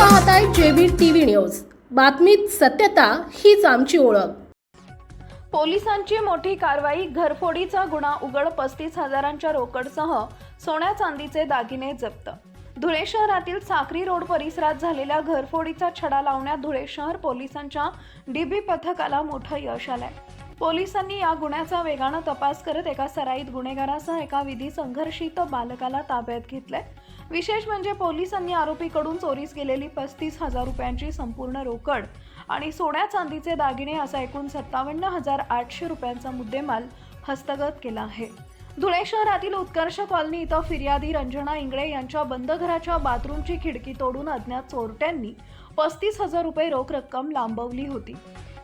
पाहताय JB TV news. बातमीत सत्यता हीच आमची ओळख. पोलिसांची मोठी कारवाई घरफोडीचा गुन्हा उघड पस्तीस हजारांच्या रोकडसह सोन्या चांदीचे दागिने जप्त. धुळे शहरातील साखरी रोड परिसरात झालेल्या घरफोडीचा छडा लावण्यात धुळे शहर पोलिसांच्या डीबी पथकाला मोठं यश आलंय. पोलिसांनी या गुन्ह्याचा वेगानं तपास करत एका सराईत गुन्हेगारासह एका विधी संघर्षित बालकाला ताब्यात घेतलंय. विशेष म्हणजे पोलिसांनी आरोपीकडून चोरीस गेलेली पस्तीस हजार रुपयांची संपूर्ण रोकड आणि सोन्या चांदीचे दागिने असा एकूण सत्तावन्न हजार आठशे रुपयांचा मुद्देमाल हस्तगत केला आहे. धुळे शहरातील उत्कर्ष कॉलनी इथं फिर्यादी रंजना इंगळे यांच्या बंद घराच्या बाथरूमची खिडकी तोडून अज्ञात चोरट्यांनी पस्तीस हजार रुपये रोख रक्कम लांबवली होती.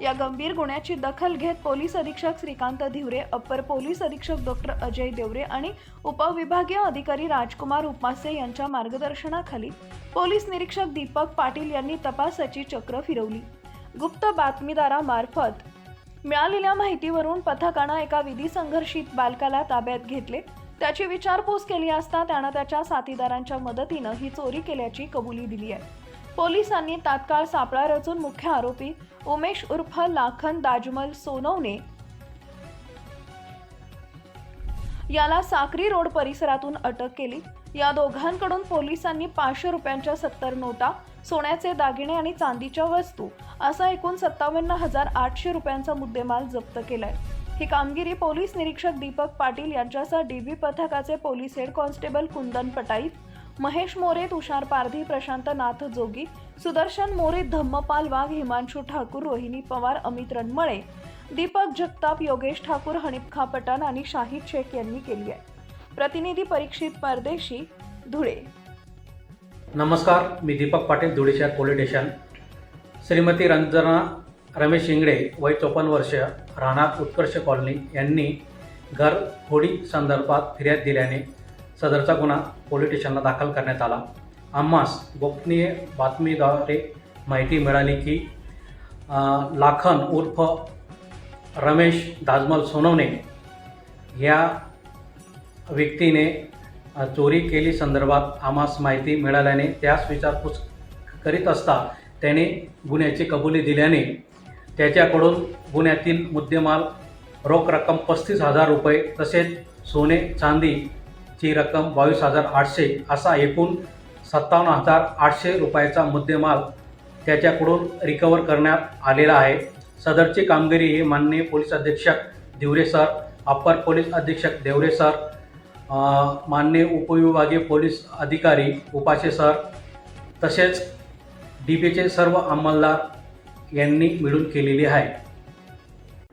या गंभीर गुन्ह्याची दखल घेत पोलीस अधीक्षक श्रीकांत धिवरे अप्पर पोलीस अधीक्षक डॉक्टर अजय देवरे आणि उपविभागीय अधिकारी राजकुमार उपासे यांच्या मार्गदर्शनाखाली पोलीस निरीक्षक दीपक पाटील यांनी तपासाची चक्र फिरवली. गुप्त बातमीदारामार्फत मिळालेल्या माहितीवरून पथकानं एका विधी संघर्षित बालकाला ताब्यात घेतले. त्याची विचारपूस केली असता त्यानं त्याच्या साथीदारांच्या मदतीनं ही चोरी केल्याची कबुली दिली आहे. पोलिसांनी तात्काळ सापळा रचून मुख्य आरोपी उमेश उर्फ लाखन दाजमल सोनवणे याला साक्री रोड परिसरातून अटक केली. या दोघांकडून पोलिसांनी पाचशे रुपयांच्या सत्तर नोटा सोन्याचे दागिने आणि चांदीच्या वस्तू असा एकूण सत्तावन्न हजार आठशे रुपयांचा मुद्देमाल जप्त केलाय. ही कामगिरी पोलीस निरीक्षक दीपक पाटील यांच्यासह डी व्ही पथकाचे police head constable Kundan Patait Mahesh More Tushar Pardhi Prashant Nath Jogi Sudarshan More Dhammapal Wagh Himanshu Thakur Rohini Pawar Amit Ranmale Deepak Jagtap Yogesh Thakur Hanif Khan Pathan आणि शाहिद शेख यांनी केली आहे. प्रतिनिधी परीक्षित परदेशी धुळे. नमस्कार मी दीपक पाटील धुळे शहर police station. Shrimati Ranjana Ramesh Ingade वय चोपन्न वर्ष राहणार उत्कर्ष कॉलनी यांनी घर फोडी संदर्भात फिर्याद दिल्याने सदरचा गुन्हा पोलीस स्टेशनला दाखल करण्यात आला. आम्हास गोपनीय बातमीद्वारे माहिती मिळाली की लाखन उर्फ रमेश दाजमल सोनवणे या व्यक्तीने चोरी केली संदर्भात आम्हास माहिती मिळाल्याने त्यास विचारपूस करीत असता त्याने गुन्ह्याची कबुली दिल्याने त्याच्याकडून गुन्ह्यातील मुद्देमाल रोख रक्कम पस्तीस हजार रुपये तसेच सोने चांदी ची रक्कम बावीस हजार आठशे असा एकूण सत्तावन्न हजार आठशे रुपयाचा मुद्देमाल त्याच्याकडून रिकवर करण्यात आलेला आहे. सदरची कामगिरी ही माननीय पोलीस अधीक्षक दिवरे सर अप्पर पोलीस अधीक्षक देवरे सर माननीय उपविभागीय पोलीस अधिकारी उपाशे सर तसेच डी पीचे सर्व अंमलदार यांनी मिळून केलेली आहे.